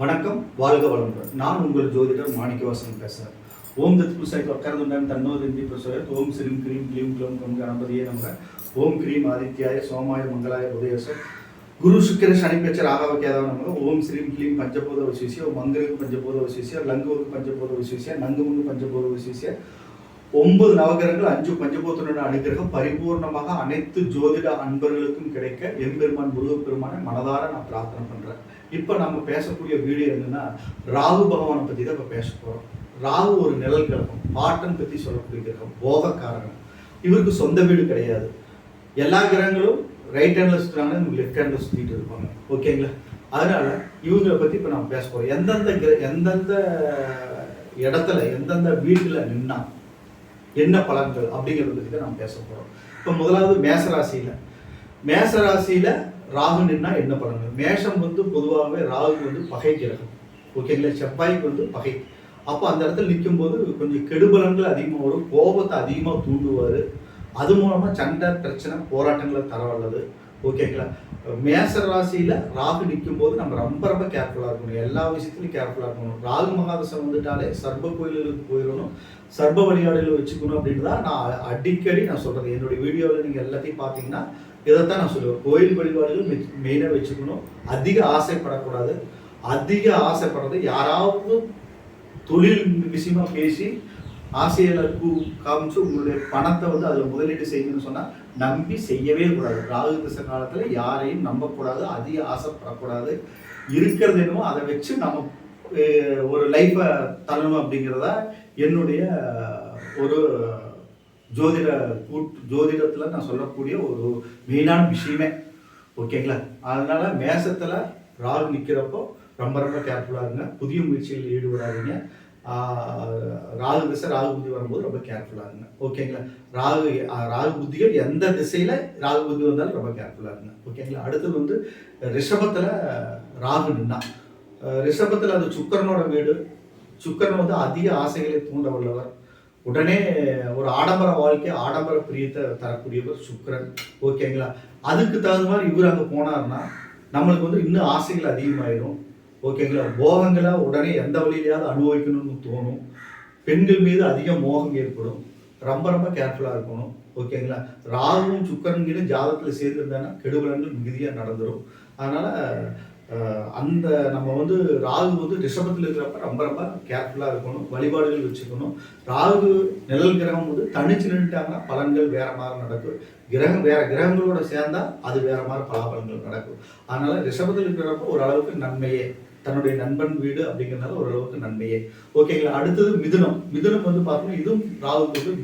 வணக்கம் வாழ்க வளமுடன். நான் உங்கள் ஜோதிடர் மாணிக்கவாசன் பேசுகிறேன் ஓம் தத் புருஷாய் உட்கார்ந்துடன் தன்னோதிந்தி பிரசோயத் ஓம் ஸ்ரீம் கிரீம் க்ளீம் கிளோம் கம் கணபதியே நமக. ஓம் கிரீம் ஆதித்யாய சோமாய மங்களாய உதயச. குரு சுக்கிர சனி பெச்ச ராகவ கேதவ நமக. ஓம் ஸ்ரீம் க்ளீம் பஞ்சபூத விசேஷிய மங்கருக்கு மங்களுக்கு பஞ்சபூத விசேஷிய லங்குவுக்கு பஞ்சபூத விசேஷிய நங்குமுங்கு பஞ்சபூத விசேஷிய. ஒன்பது நவகிரகங்கள் அஞ்சு பஞ்சபூதனுடைய அனுகிரகம். பரிபூர்ணமாக அனைத்து ஜோதிட அன்பர்களுக்கும் கிடைக்க எம்பெருமான் முருகப்பெருமானை மனதார நான் பிரார்த்தனை பண்றேன். இப்போ நம்ம பேசக்கூடிய வீடியோ என்னன்னா ராகு பகவானை பற்றி தான் இப்போ பேச போகிறோம் ராகு ஒரு நிழல் கிரகம். பாட்டன் பற்றி சொல்லக்கூடிய கிரகம். போகக்காரகம் இவருக்கு சொந்த வீடு கிடையாது. எல்லா கிரகங்களும் ரைட் ஹேண்டில் சுற்றுறாங்க லெஃப்ட் ஹேண்ட்ல சுற்றிட்டு இருப்பாங்க. ஓகேங்களா அதனால இவங்களை பற்றி இப்போ நம்ம பேச போகிறோம் எந்தெந்த கிர- எந்தெந்த இடத்துல எந்தெந்த வீட்டில் நின்னா என்ன பலன்கள் அப்படிங்கிறத பற்றி தான் நம்ம பேச போகிறோம் இப்போ முதலாவது மேசராசியில். மேசராசியில் ராகு நின்னா என்ன பண்ணுங்க? மேஷம் வந்து பொதுவாகவே ராகு வந்து பகை கிரகம். ஓகேங்களா செவ்வாய்க்கு வந்து பகை. அப்போ அந்த இடத்துல நிற்கும் போது கொஞ்சம் கெடுபலன்கள் அதிகமாக வரும். கோபத்தை அதிகமாக தூண்டுவார். அது மூலமாக சண்டை பிரச்சனை போராட்டங்களை தர வல்லது. ஓகேங்களா மேச ராசியில் ராகு நிற்கும் போது நம்ம ரொம்ப ரொம்ப கேர்ஃபுல்லாக இருக்கணும். எல்லா விஷயத்துலையும் கேர்ஃபுல்லாக இருக்கணும். ராகு மகாதசம் வந்துட்டாலே சர்ப கோயில்களுக்கு போயிடணும். சர்ப வழிபாடுகள் வச்சுக்கணும் அப்படின்னு தான் நான் அடிக்கடி நான் சொல்கிறது என்னுடைய வீடியோவில் நீங்கள் எல்லாத்தையும் பார்த்தீங்கன்னா இதைத்தான் நான் சொல்லுவேன். கோயில் வழிபாடுகள் மெயினாக வச்சுக்கணும். அதிக ஆசைப்படக்கூடாது. அதிக ஆசைப்படுறது யாராவது தொழில் விஷயமா பேசி ஆசையாளருக்கு காமிச்சு உங்களுடைய பணத்தை வந்து அதில் முதலீடு செய்யணும்னு சொன்னால் நம்பி செய்யவே கூடாது. ராகு திசை காலத்தில் யாரையும் நம்பக்கூடாது அதிக ஆசைப்படக்கூடாது. இருக்கிறது என்னமோ அதை வச்சு நம்ம ஒரு லைஃப்பை தள்ளணும் அப்படிங்கிறதா என்னுடைய ஒரு ஜோதிட கூட் ஜோதிடத்தில் நான் சொல்லக்கூடிய ஒரு மெயினான விஷயமே. ஓகேங்களா அதனால் மேசத்தில் ராகு நிற்கிறப்போ ரொம்ப ரொம்ப கேர்ஃபுல்லாக இருங்க. புதிய முயற்சியில் ஈடுபடாதீங்க. ராகு திசை ராகு புத்தி வரும்போது ரொம்ப கேர்ஃபுல்லாக இருங்க. ஓகேங்களா ராகு ராகு புத்திகள் எந்த திசையில் ராகு புத்தி வந்தாலும் ரொம்ப கேர்ஃபுல்லாக இருங்க. ஓகேங்களா அடுத்தது வந்து ரிஷபத்தில் ராகு நின்னா. ரிஷபத்தில் அது சுக்கரனோட வீடு. சுக்கரன் வந்து அதிக ஆசைகளை தூண்ட உள்ளவர் உடனே ஒரு ஆடம்பர வாழ்க்கை ஆடம்பர பிரியத்தை தரக்கூடியவர் சுக்கரன். ஓகேங்களா அதுக்கு தகுந்த மாதிரி இவர் அங்கே போனார்னா நம்மளுக்கு வந்து இன்னும் ஆசைகள் அதிகமாயிடும். ஓகேங்களா போகங்களை உடனே எந்த வழியிலையாவது அனுபவிக்கணும்னு தோணும். பெண்கள் மீது அதிக மோகம் ஏற்படும். ரொம்ப ரொம்ப கேர்ஃபுல்லாக இருக்கணும். ஓகேங்களா ராகுவும் சுக்கரன்கிற ஜாதகத்தில் சேர்ந்துருந்தாங்கன்னா கெடுபலன்கள் மிகுதியாக நடந்துடும் அதனால் அந்த நம்ம வந்து ராகு வந்து ரிஷபத்தில் இருக்கிறப்ப ரொம்ப ரொம்ப கேர்ஃபுல்லாக இருக்கணும் வழிபாடுகள் வச்சுக்கணும். ராகு நிழல் கிரகம் வந்து தனிச்சு நின்றுட்டாங்கன்னா பலன்கள் வேற மாதிரி நடக்கும். கிரகம் வேற கிரகங்களோட சேர்ந்தா அது வேற மாதிரி பலாபலன்கள் நடக்கும். அதனால ரிஷபத்தில் இருக்கிறப்ப ஓரளவுக்கு நன்மையே. தன்னுடைய நண்பன் வீடு அப்படிங்கிறதுனால ஓரளவுக்கு நன்மையே. ஓகேங்களா அடுத்தது மிதுனம். மிதுனம் வந்து பார்த்தோம்னா இதுவும் ராகுக்கு வந்து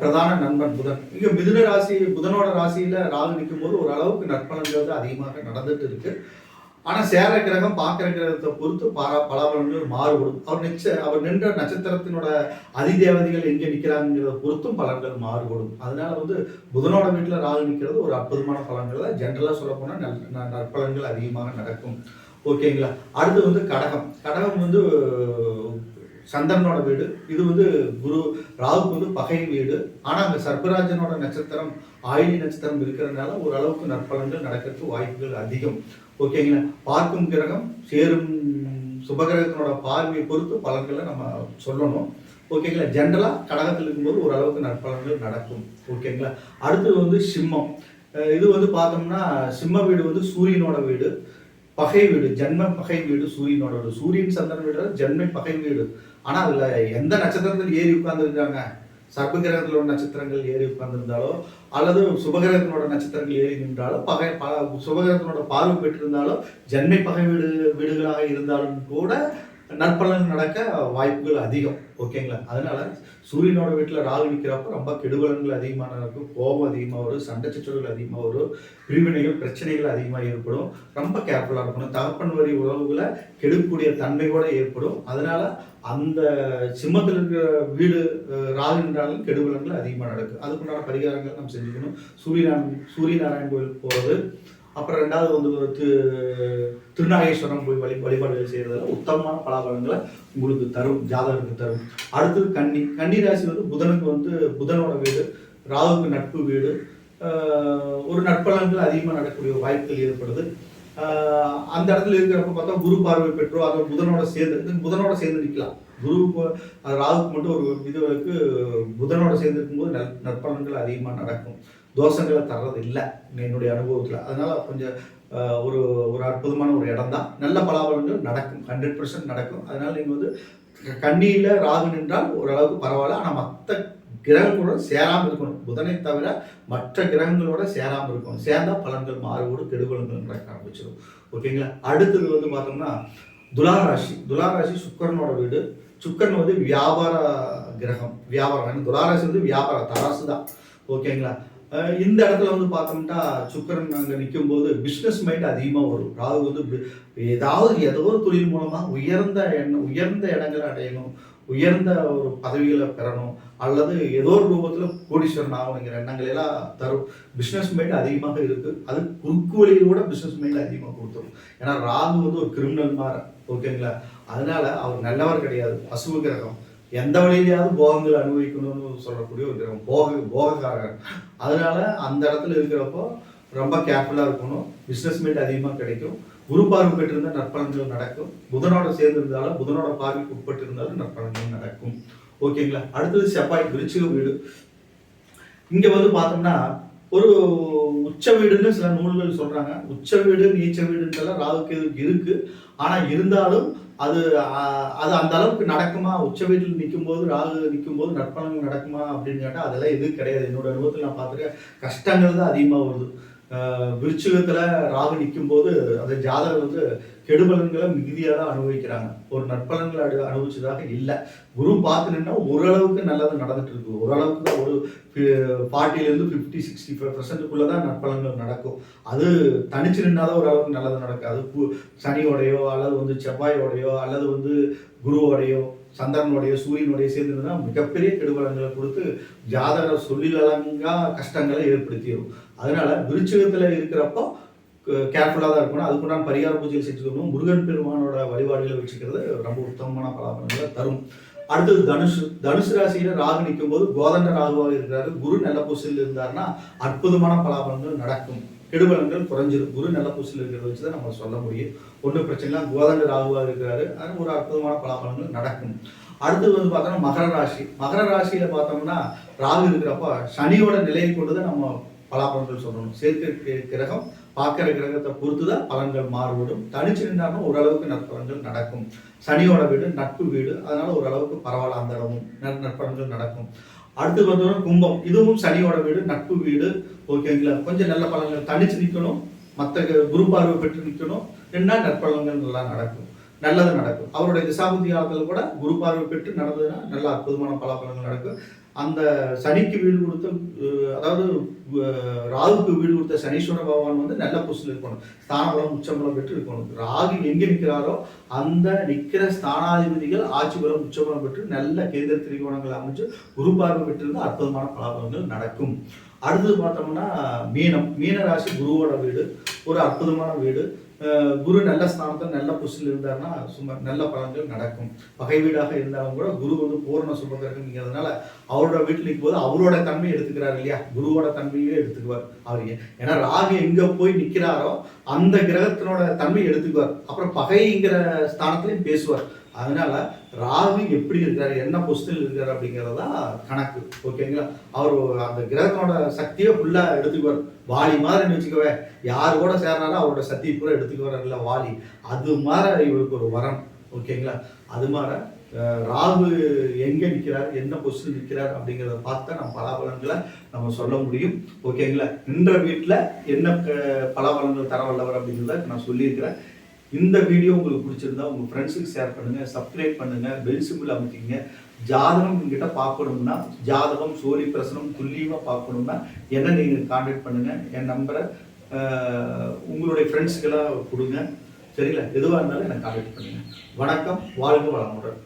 பிரதான நண்பன் புதன். இங்கே மிதுன ராசி புதனோட ராசியில ராகு நிற்கும் போது ஓரளவுக்கு நற்பலன்கள் வந்து அதிகமாக நடந்துட்டு இருக்கு. ஆனா சேர கிரகம் பார்க்கிற கிரகத்தை பொறுத்து பாரா பலாபலன்கள் மாறுபடும் அவர் நிச்ச அவர் நின்ற நட்சத்திரத்தினோட அதிதேவதைகள் எங்க நிக்கிறாங்கிறத பொறுத்தும் பலன்கள் மாறுபடும் அதனால வந்து புதனோட வீட்டுல ராகு நிக்கிறது ஒரு அற்புதமான பலன்கள் தான். ஜென்ரலா சொல்ல போனா நல் ந- நற்பலன்கள் அதிகமாக நடக்கும். ஓகேங்களா அடுத்து வந்து கடகம். கடகம் வந்து சந்திரனோட வீடு. இது வந்து குரு ராகுக்கு வந்து பகை வீடு. ஆனா அங்க சர்பராஜனோட நட்சத்திரம் ஆயிலி நட்சத்திரம் இருக்கிறதுனால ஓரளவுக்கு நற்பலன்கள் நடக்கிறதுக்கு வாய்ப்புகள் அதிகம். ஓகேங்களா பார்க்கும் கிரகம் சேரும் சுபகிரகத்தினோட பார்வையை பொறுத்து பலன்களை நம்ம சொல்லணும். ஓகேங்களா ஜென்ரலாக கடகத்தில் இருக்கும்போது ஓரளவுக்கு நற்பலன்கள் நடக்கும். ஓகேங்களா அடுத்தது வந்து சிம்மம். இது வந்து பார்த்தோம்னா சிம்ம வீடு வந்து சூரியனோட வீடு பகை வீடு ஜென்ம பகை வீடு சூரியனோட வீடு. சூரியன் சந்திரன் வீடு ஜென்மை பகை வீடு. ஆனால் அதில் எந்த நட்சத்திரத்தில் ஏறி உட்கார்ந்துருக்காங்க? சர்ப்ப கிரகத்திலோட நட்சத்திரங்கள் ஏறி உட்கார்ந்திருந்தாலோ அல்லது சுபகிரகத்தினோட நட்சத்திரங்கள் ஏறி நின்றாலோ பகை ப சுபகிரகத்தினோட பார்வை பெற்றிருந்தாலோ ஜென்மை பகை வீடு வீடுகளாக இருந்தாலும் கூட நற்பலன் நடக்க வாய்ப்புகள் அதிகம் ஓகேங்களா அதனால சூரியனோட வீட்டில் ராகு நிற்கிறப்ப ரொம்ப கெடுபலன்கள் அதிகமாக நடக்கும் கோபம் அதிகமாக வரும் சண்டை சச்சரவுகள் அதிகமாக வரும் பிரிவினைகள் பிரச்சனைகள் அதிகமாக ஏற்படும். ரொம்ப கேர்ஃபுல்லாக இருக்கணும். தகப்பன் வரி உறவுகளை கெடுக்கக்கூடிய தன்மையோட ஏற்படும். அதனால அந்த சிம்மத்தில் இருக்கிற வீடு ராகு நின்றாலும் கெடுபலன்கள் அதிகமாக நடக்கும். அதுக்குண்டான பரிகாரங்கள் நம்ம செஞ்சுக்கணும். சூரியநாராயண் சூரியநாராயண் கோயில் போகிறது அப்புறம் ரெண்டாவது வந்து திரு திருநாகேஸ்வரம் போய் வழி வழிபாடுகள் செய்கிறதுல உத்தமமான பலாபலங்களை உங்களுக்கு தரும் ஜாதகருக்கு தரும். அடுத்தது கன்னி கன்னி ராசி வந்து புதனுக்கு வந்து புதனோட வீடு ராகுக்கு நட்பு வீடு ஒரு நட்பலன்கள் அதிகமாக நடக்கக்கூடிய வாய்ப்புகள் ஏற்படுது. அந்த இடத்துல இருக்கிறப்ப பார்த்தா குரு பார்வை பெற்றோ அதோட புதனோட சேர்ந்து புதனோட சேர்ந்து நிற்கலாம் குரு ராகுக்கு மட்டும் ஒரு இது இருக்கு புதனோட சேர்ந்து இருக்கும்போது நற்பலன்கள் அதிகமாக நடக்கும். தோஷங்களை தர்றது இல்லை. என்னுடைய அனுபவத்தில். அதனால் கொஞ்சம் ஒரு ஒரு அற்புதமான ஒரு இடம் தான் நல்ல பலாபலங்கள் நடக்கும். ஹண்ட்ரட் பர்சன்ட் நடக்கும். அதனால் நீங்கள் வந்து கண்ணியில் ராகு நின்றால் ஓரளவுக்கு பரவாயில்ல. ஆனால் மற்ற கிரகங்களோட சேராமல் இருக்கணும். புதனை தவிர மற்ற கிரகங்களோட சேராமல் இருக்கணும். சேர்ந்தால் பலன்கள் மாறுபடும் கெடுபலங்கள் நடக்க ஆரம்பிச்சிடும். ஓகேங்களா? அடுத்தது வந்து பார்த்தோம்னா துலாராசி துலாராசி சுக்கரனோட வீடு. சுக்கரன் வந்து வியாபார கிரகம். வியாபாரம். துலாராசி வந்து வியாபார தராசு தான். ஓகேங்களா? இந்த இடத்துல வந்து பார்த்தோம்னா சுக்கரன் அங்கே நிற்கும் போது பிஸ்னஸ் மைண்ட் அதிகமாக வரும். ராகு வந்து ஏதாவது ஏதோ ஒரு தொழில் மூலமாக உயர்ந்த எண்ணம் உயர்ந்த இடங்களை அடையணும். உயர்ந்த ஒரு பதவிகளை பெறணும். அல்லது ஏதோ ஒரு ரூபத்தில் கோடீஸ்வரன் ஆகணுங்கிற எண்ணங்கள் எல்லாம் தரும். பிஸ்னஸ் மைண்ட் அதிகமாக இருக்குது அது குறுக்கு வழியிலூட பிஸ்னஸ் மைண்ட் அதிகமாக கொடுத்துரும். ஏன்னா ராகு வந்து ஒரு கிரிமினல் மாதிரி ஓகேங்களா அதனால அவர் நல்லவர் கிடையாது. பசுவு கிரகம். எந்த வழியிலையாவது போகங்கள் அனுபவிக்கணும்னு சொல்லக்கூடிய ஒரு கிரகம். போக போகக்காரர் அதனால அந்த இடத்துல இருக்கிறப்போ ரொம்ப கேர்ஃபுல்லாக இருக்கணும். பிஸ்னஸ் மீட் அதிகமாக கிடைக்கும். குரு பார்வை பெற்றிருந்தால் நற்பலன்கள் நடக்கும். புதனோட சேர்ந்து இருந்தாலும் புதனோட பார்வைக்கு உட்பட்டு இருந்தாலும் நற்பலன்கள் நடக்கும். ஓகேங்களா அடுத்தது செவ்வாய் விருச்சிக வீடு. இங்கே வந்து பார்த்தோம்னா ஒரு உச்ச வீடுன்னு சில நூல்கள் சொல்றாங்க. உச்ச வீடு நீச்ச வீடுன்றெல்லாம் ராகுக்கு இதுக்கு இருக்கு. ஆனால் இருந்தாலும் அது அது அந்த அளவுக்கு நடக்குமா? உச்ச வீட்டில் நிற்கும் போது ராகு நிற்கும் போது நற்பலன்கள் நடக்குமா அப்படின்னு கேட்டால் அதெல்லாம் எதுவும் கிடையாது. என்னோட அனுபவத்தில் நான் பார்த்துருக்கேன் கஷ்டங்கள் தான் அதிகமாக வருது. விருச்சிகத்துல ராகு நிற்கும் போது அந்த ஜாதகம் வந்து கெடுபலன்களை மிகுதியாக தான் அனுபவிக்கிறாங்க. ஒரு நற்பலன்களை அடு அனுபவிச்சதாக இல்லை. குரு பார்த்து நின்னா ஓரளவுக்கு நல்லது நடந்துட்டு இருக்கு. ஓரளவுக்கு தான் ஒரு ஃபார்ட்டிலேருந்து ஃபிஃப்டி சிக்ஸ்டி ஃபைவ் பர்சன்ட்டுக்குள்ளே தான் நற்பலன்கள் நடக்கும். அது தனிச்சு நின்னாதான் ஓரளவுக்கு நல்லது நடக்கும். அது பு சனியோடையோ அல்லது வந்து செவ்வாயோடையோ அல்லது வந்து குருவோடையோ சந்திரனுடைய சூரியனுடைய சேர்ந்துருந்தா மிகப்பெரிய கெடுபலன்களை கொடுத்து ஜாதக சொல்லிலங்கா கஷ்டங்களை ஏற்படுத்திடும் அதனால விருச்சிகத்தில் இருக்கிறப்போ கேர்ஃபுல்லாக தான் இருக்கணும். அதுக்குண்டான பரிகார பூஜைகள் செஞ்சுக்கணும். முருகன் பெருமானோட வழிபாடுகளை வச்சுக்கிறது ரொம்ப உத்தமமான பலாபலங்களை தரும். அடுத்தது தனுஷு தனுசு ராசியில ராகு நிற்கும் போது கோதண்ட ராகுவாக இருக்கிறாரு. குரு நல்ல பூசையில் இருந்தாருன்னா அற்புதமான பலாபலங்கள் நடக்கும். கெடுபலங்கள் குறைஞ்சிரும். குரு நல்ல பூசையில் இருக்கிறத வச்சு தான் நம்ம சொல்ல முடியும். ஒன்றும் பிரச்சனை இல்லை. கோதண்ட ராகுவாக இருக்கிறாரு. அது ஒரு அற்புதமான பலாபலங்கள் நடக்கும். அடுத்தது வந்து பார்த்தோம்னா மகர ராசி. மகர ராசியில பார்த்தோம்னா ராகு இருக்கிறப்ப சனியோட நிலையை கொண்டு தான் நம்ம பலாபலன்கள் சொல்லணும். சேர்க்கை கிரகம் பார்க்கிற கிரகத்தை பொறுத்து தான் பலன்கள் மாறுபடும். தனிச்சு நின்றாலும் ஓரளவுக்கு நற்பலன்கள் நடக்கும். சனியோட வீடு நட்பு வீடு. அதனால ஓரளவுக்கு பரவாயில்ல அந்த இடமும் நற்பலன்கள் நடக்கும். அடுத்து பார்த்தோம்னா கும்பம். இதுவும் சனியோட வீடு நட்பு வீடு. ஓகேங்களா கொஞ்சம் நல்ல பலன்கள். தனிச்சு நிற்கணும் மற்ற குரு பார்வை பெற்று நிற்கணும் என்ன நற்பலன்கள் நல்லா நடக்கும். நல்லது நடக்கும். அவருடைய திசாபுத்தி காலத்தில் கூட குரு பார்வை பெற்று நடந்ததுன்னா நல்ல அற்புதமான பலாபலங்கள் நடக்கும். அந்த சனிக்கு வீடு கொடுத்த அதாவது ராகுக்கு வீடு கொடுத்த சனீஸ்வர பகவான் வந்து நல்ல பொசிஷன் இருக்கணும். ஸ்தானபலம் உச்சபலம் பெற்று இருக்கணும். ராகு எங்க நிற்கிறாரோ அந்த நிற்கிற ஸ்தானாதிபதிகள் ஆட்சி பலம் உச்சபலம் பெற்று நல்ல கேந்திர திரிகோணங்கள் அமைச்சு குரு பார்வை பெற்றிருந்த அற்புதமான பலாபலங்கள் நடக்கும். அடுத்தது பார்த்தோம்னா மீனம். மீன ராசி குருவோட வீடு. ஒரு அற்புதமான வீடு. குரு நல்ல ஸ்தானத்தில் நல்ல பொசிஷன் இருந்தாருன்னா சும்மா நல்ல பலன்கள் நடக்கும். பகை வீடாக இருந்தாலும் கூட குரு வந்து பூரண சுபகிரகங்கிறதுனால அவரோட வீட்டில் நிற்கும் போது அவரோட தன்மையை எடுத்துக்கிறார் இல்லையா? குருவோட தன்மையே எடுத்துக்குவார் அவர். ஏன்னா ராகு எங்கே போய் நிற்கிறாரோ அந்த கிரகத்தினோட தன்மையை எடுத்துக்குவார். அப்புறம் பகைங்கிற ஸ்தானத்துலையும் பேசுவார். அதனால ராகு எப்படி இருக்காரு என்ன பொசிஷனில் இருக்காரு அப்படிங்கிறதா கணக்கு. ஓகேங்களா அவர் அந்த கிரகத்தோட சக்தியை ஃபுல்லாக எடுத்துக்குவார். வாலி மாதிரி வச்சுக்கவே யார் கூட சேர்றாரோ அவரோட சக்தியை பூரா எடுத்துக்குவார் இல்லை வாலி. அது மாதிரி இவருக்கு ஒரு வரம் ஓகேங்களா அது மாதிரி ராகு எங்கே நிற்கிறார் என்ன பொசிஷன் நிற்கிறார் அப்படிங்கிறத பார்த்தா நம்ம பலாபலன்களை நம்ம சொல்ல முடியும். ஓகேங்களா நின்ற வீட்டில் என்ன பலாபலன்கள் தர வல்லவர் அப்படிங்கிறத நான் சொல்லியிருக்கிறேன். இந்த வீடியோ உங்களுக்கு பிடிச்சிருந்தா உங்கள் ஃப்ரெண்ட்ஸுக்கு ஷேர் பண்ணுங்கள் சப்ஸ்கிரைப் பண்ணுங்கள் பெல் சிம்பிள் அமைக்கிங்க ஜாதகம் உங்ககிட்ட பார்க்கணும்னா ஜாதகம் சோழி பிரசனம் துல்லியமாக பார்க்கணும்னா என்ன நீங்கள் காண்டாக்ட் பண்ணுங்கள் என் நம்பரை உங்களுடைய ஃப்ரெண்ட்ஸுக்கெல்லாம் கொடுங்க. சரிங்களா? எதுவாக இருந்தாலும் எனக்கு காண்டாக்ட் பண்ணுங்கள் வணக்கம் வாழ்க வளமுடன்.